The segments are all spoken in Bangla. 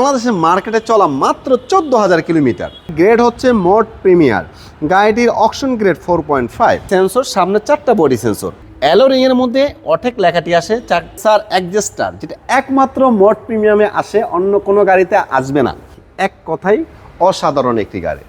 বাংলাদেশের মার্কেটে চলা মাত্র চোদ্দ হাজার কিলোমিটার। গ্রেড হচ্ছে মোট প্রিমিয়ার। গাড়িটির auction grade four point five. Sensor, সামনে চারটা বডি সেন্সর। অ্যালোরিং এর মধ্যে অটেক লেখাটি আসে চার অ্যাডজাস্টার, যেটা একমাত্র মোট প্রিমিয়ামে আসে, অন্য কোনো গাড়িতে আসবে না। এক কথাই অসাধারণ একটি গাড়ি।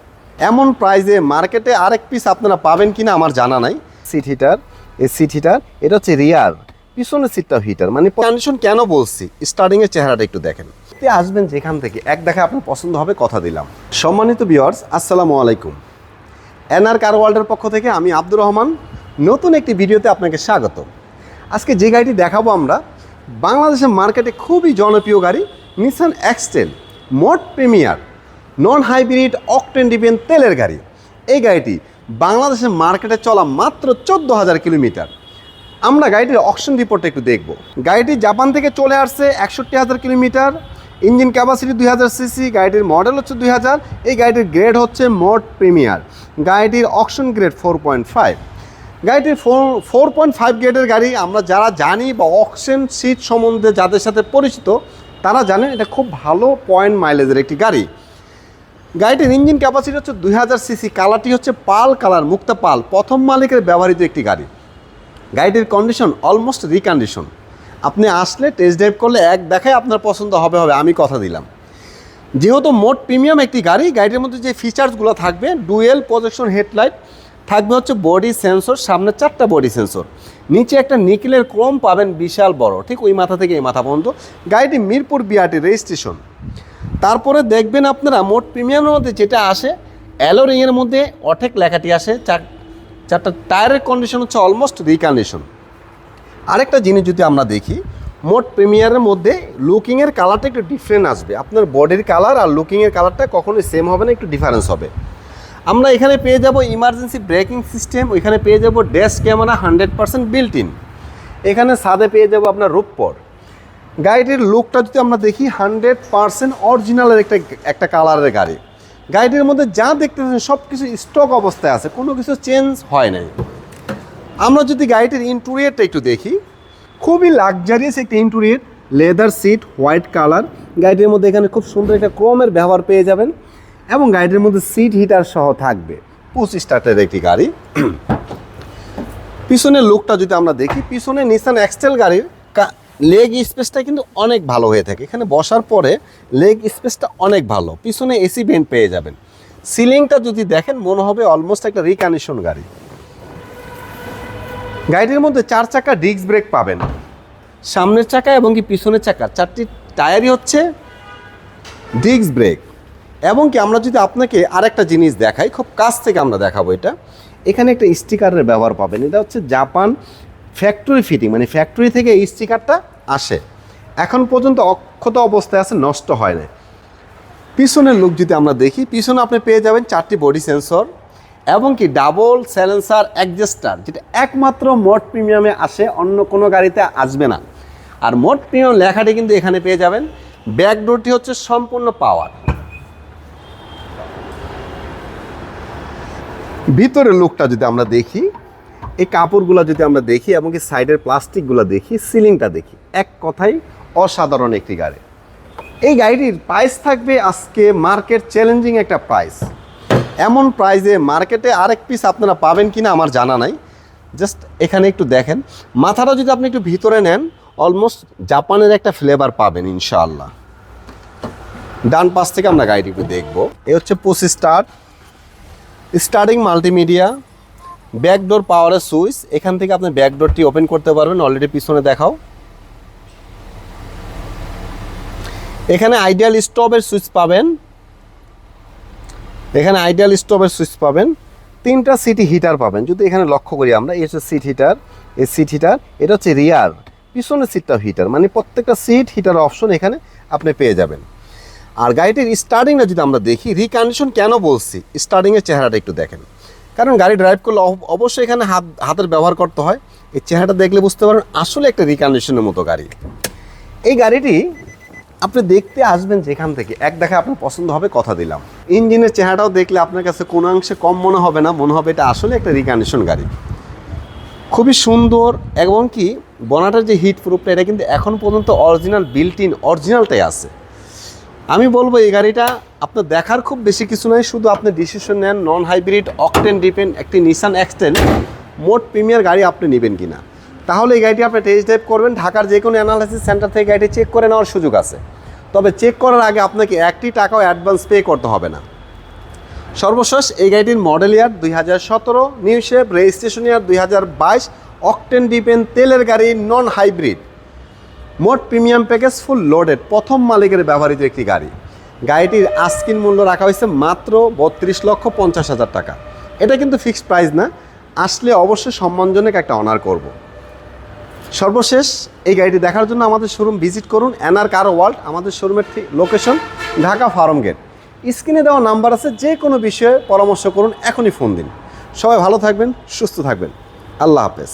এমন প্রাইজে মার্কেটে আরেক পিস আপনারা পাবেন কিনা আমার জানা নাই। সিট হিটার এই সিট হিটার এটা হচ্ছে রিয়ার পিছনের সিটটা হিটার মানে কন্ডিশন কেন বলছি? স্টার্টিংয়ের চেহারাটা একটু দেখেন। আপনি আসবেন যেখান থেকে। এক দেখা আপনার পছন্দ হবে, কথা দিলাম। সম্মানিত বিয়ার্স আসসালামু আলাইকুম। এনআর কার ওয়ার্ল্ডের পক্ষ থেকে আমি আব্দুর রহমান। নতুন একটি ভিডিওতে আপনাকে স্বাগত। আজকে যে গাড়িটি দেখাবো আমরা, বাংলাদেশের মার্কেটে খুবই জনপ্রিয় গাড়ি Nissan X Trail mode premier non hybrid octane ডিপেন তেলের গাড়ি। এই গাড়িটি বাংলাদেশের মার্কেটে চলা মাত্র চোদ্দ হাজার কিলোমিটার। আমরা গাড়িটির অকশন রিপোর্টটা একটু দেখব। গাড়িটি জাপান থেকে চলে আসছে একষট্টি হাজার কিলোমিটার। ইঞ্জিন ক্যাপাসিটি দুই হাজার সিসি গাড়িটির মডেল হচ্ছে দুই হাজার, এই গাড়িটির গ্রেড হচ্ছে মোট প্রিমিয়ার গাড়িটির auction grade four point five গাড়িটির ফোর ফোর পয়েন্ট ফাইভ গ্রেডের গাড়ি আমরা যারা জানি বা অকশন সিট সম্বন্ধে যাদের সাথে পরিচিত, তারা জানেন এটা খুব ভালো পয়েন্ট মাইলেজের একটি গাড়ি। গাড়িটির ইঞ্জিন ক্যাপাসিটি হচ্ছে দুই হাজার সিসি কালারটি হচ্ছে পাল কালার, মুক্তা পাল, প্রথম মালিকের ব্যবহৃত একটি গাড়ি। গাড়িটির কন্ডিশন অলমোস্ট রিকন্ডিশন আপনি আসলে টেস্ট ড্রাইভ করলে এক দেখায় আপনার পছন্দ হবে হবে, আমি কথা দিলাম। যেহেতু মোট প্রিমিয়াম একটি গাড়ি গাড়ির মধ্যে যে ফিচার্সগুলো থাকবে ডুয়েল প্রজেকশন হেডলাইট থাকবে হচ্ছে বডি সেন্সর সামনে চারটা বডি সেন্সর নিচে একটা নিকেলের ক্রোম পাবেন বিশাল বড়, ঠিক ওই মাথা থেকে এই মাথা পর্যন্ত। গাড়িটি মিরপুর বিআরটি রেজিস্ট্রেশন তারপরে দেখবেন আপনারা মোট প্রিমিয়ামের মধ্যে যেটা আসে অ্যালোরিংয়ের মধ্যে অটেক লেখাটি আসে, চার, চারটা টায়ারের কন্ডিশন হচ্ছে অলমোস্ট রিকন্ডিশন আরেকটা জিনিস যদি আমরা দেখি, মোট প্রিমিয়ারের মধ্যে লুকিংয়ের কালারটা একটু ডিফারেন্ট আসবে। আপনার বডির কালার আর লুকিংয়ের কালারটা কখনোই সেম হবে না, একটু ডিফারেন্স হবে। আমরা এখানে পেয়ে যাব ইমার্জেন্সি ব্রেকিং সিস্টেম ওইখানে পেয়ে যাব dash camera hundred percent built in এখানে সাদে পেয়ে যাব আপনার রূপপর গাড়িটির লুকটা যদি আমরা দেখি হান্ড্রেড পার্সেন্ট অরিজিনালের একটা একটা কালারের গাড়ি। গাড়িটির মধ্যে যা দেখতেছেন সব কিছু স্টক অবস্থায় আছে, কোনো কিছু চেঞ্জ হয় নাই। আমরা যদি গাড়িটির ইন্টুরিয়ারটা একটু দেখি, খুবই লাক্সারিয়াস একটা interior leather seat white colour গাড়িটির মধ্যে এখানে খুব সুন্দর একটা ক্রোমের ব্যবহার পেয়ে যাবেন এবং গাড়িটির মধ্যে সিট হিটার সহ থাকবে। পুশ স্টার্টের একটি গাড়ি। পিছনের লুকটা যদি আমরা দেখি, পিছনে নিসান এক্সটেল গাড়ির লেগ স্পেসটা কিন্তু অনেক ভালো হয়ে থাকে। এখানে বসার পরে লেগ স্পেসটা অনেক ভালো। পিছনে এসি ভেন্ট পেয়ে যাবেন। সিলিংটা যদি দেখেন, মনে হবে অলমোস্ট একটা রিকন্ডিশন গাড়ি। গাড়িটির মধ্যে চার চাকা ডিস্ক ব্রেক পাবেন। সামনের চাকা এবং কি পিছনের চাকা, চারটি টায়ারই হচ্ছে ডিস্ক ব্রেক এবং কি আমরা যদি আপনাকে আরেকটা জিনিস দেখাই, খুব কাছ থেকে আমরা দেখাবো এটা। এখানে একটা স্টিকারের ব্যবহার পাবেন। এটা হচ্ছে জাপান ফ্যাক্টরি ফিটিং মানে ফ্যাক্টরি থেকে এই স্টিকারটা আসে। এখন পর্যন্ত অক্ষত অবস্থায় আছে, নষ্ট হয় না পিছনের লুক যদি আমরা দেখি, পিছনে আপনি পেয়ে যাবেন চারটি বডি সেন্সর এবং কি ডাবল স্যালেন্সার অ্যাডজাস্টার, যেটা একমাত্র মোট প্রিমিয়ামে আসে, অন্য কোনো গাড়িতে আসবে না। আর মোট প্রিমিয়াম লেখাটি কিন্তু এখানে পেয়ে যাবেন। ব্যাকডোরটি হচ্ছে সম্পূর্ণ পাওয়ার। ভিতরের লুকটা যদি আমরা দেখি, এই কাপড়গুলো যদি আমরা দেখি এবং কি সাইডের প্লাস্টিকগুলো দেখি, সিলিংটা দেখি, এক কথাই অসাধারণ একটি গাড়ি। এই গাড়িটির প্রাইস থাকবে আজকে মার্কেট চ্যালেঞ্জিং একটা প্রাইস এমন প্রাইজে মার্কেটে আরেক পিস আপনারা পাবেন কি না আমার জানা নাই। জাস্ট এখানে একটু দেখেন। মাথাটা যদি আপনি একটু ভিতরে নেন অলমোস্ট জাপানের একটা ফ্লেভার পাবেন ইনশাআল্লাহ। ডান পাশ থেকে আমরা গাড়িটি একটু দেখব। এ হচ্ছে push start starting multimedia back door পাওয়ারের সুইচ এখান থেকে আপনি ব্যাকডোরটি ওপেন করতে পারবেন। অলরেডি পিছনে দেখাও। এখানে আইডিয়াল স্টপের সুইচ পাবেন। এখানে আইডিয়াল স্টপের সুইচ পাবেন। তিনটা সিটি হিটার পাবেন। যদি এখানে লক্ষ্য করি আমরা, এই হচ্ছে সিট হিটার এই সিট হিটার এটা হচ্ছে রিয়ার পিছনের সিটটাও হিটার মানে প্রত্যেকটা সিট হিটার অপশন এখানে আপনি পেয়ে যাবেন। আর গাড়িটির স্টার্টিংটা যদি আমরা দেখি রিকন্ডিশন কেন বলছি? স্টার্টিংয়ের চেহারাটা একটু দেখেন। কারণ গাড়ি ড্রাইভ করলে অব- অবশ্যই এখানে হাত, হাতের ব্যবহার করতে হয়। এই চেহারাটা দেখলে বুঝতে পারেন আসলে একটা রিকন্ডিশনের মতো গাড়ি। এই গাড়িটি আপনি দেখতে আসবেন যেখান থেকে। এক দেখা আপনার পছন্দ হবে, কথা দিলাম। ইঞ্জিনের চেহারাটাও দেখলে আপনার কাছে কোনো অংশে কম মনে হবে না, মনে হবে এটা আসলে একটা রিকানেশন গাড়ি। খুবই সুন্দর এবং কি বনাটার যে হিট প্রুফটা এটা কিন্তু এখন পর্যন্ত অরিজিনাল বিল্ট ইন অরিজিনালটাই আছে। আমি বলব, এই গাড়িটা আপনার দেখার খুব বেশি কিছু নয় শুধু আপনি ডিসিশন নেন নন হাইব্রিড অকটেন ডিপেন্ড একটি নিসান এক্সটেন মোট প্রিমিয়ার গাড়ি আপনি নেবেন কিনা। তাহলে এই গাড়িটি আপনি টেস্ট ড্রাইভ করবেন। ঢাকার যে কোনো অ্যানালাইসিস সেন্টার থেকে গাড়িটি চেক করে নেওয়ার সুযোগ আছে। তবে চেক করার আগে আপনাকে একটি টাকাও অ্যাডভান্স পে করতে হবে না। সর্বশেষ এই গাড়িটির মডেল ইয়ার দুই হাজার সতেরো নিউ শেপ রেজিস্ট্রেশন ইয়ার দুই হাজার বাইশ অকটেন ডিপেন তেলের গাড়ি non hybrid mode premium package full loaded প্রথম মালিকের ব্যবহৃত একটি গাড়ি। গাড়িটির আস্কিন মূল্য রাখা হয়েছে মাত্র বত্রিশ লক্ষ পঞ্চাশ হাজার টাকা। এটা কিন্তু ফিক্সড প্রাইস না। আসলে অবশ্যই সম্মানজনক একটা অনার করব। সর্বশেষ এই গাড়িটি দেখার জন্য আমাদের শোরুম ভিজিট করুন এনআর কার ওয়ার্ল্ড আমাদের শোরুমের ঠিক লোকেশন ঢাকা ফার্ম গেট স্ক্রিনে দেওয়া নাম্বার আছে, যে কোনো বিষয়ে পরামর্শ করুন, এখনই ফোন দিন। সবাই ভালো থাকবেন, সুস্থ থাকবেন। আল্লাহ হাফেজ।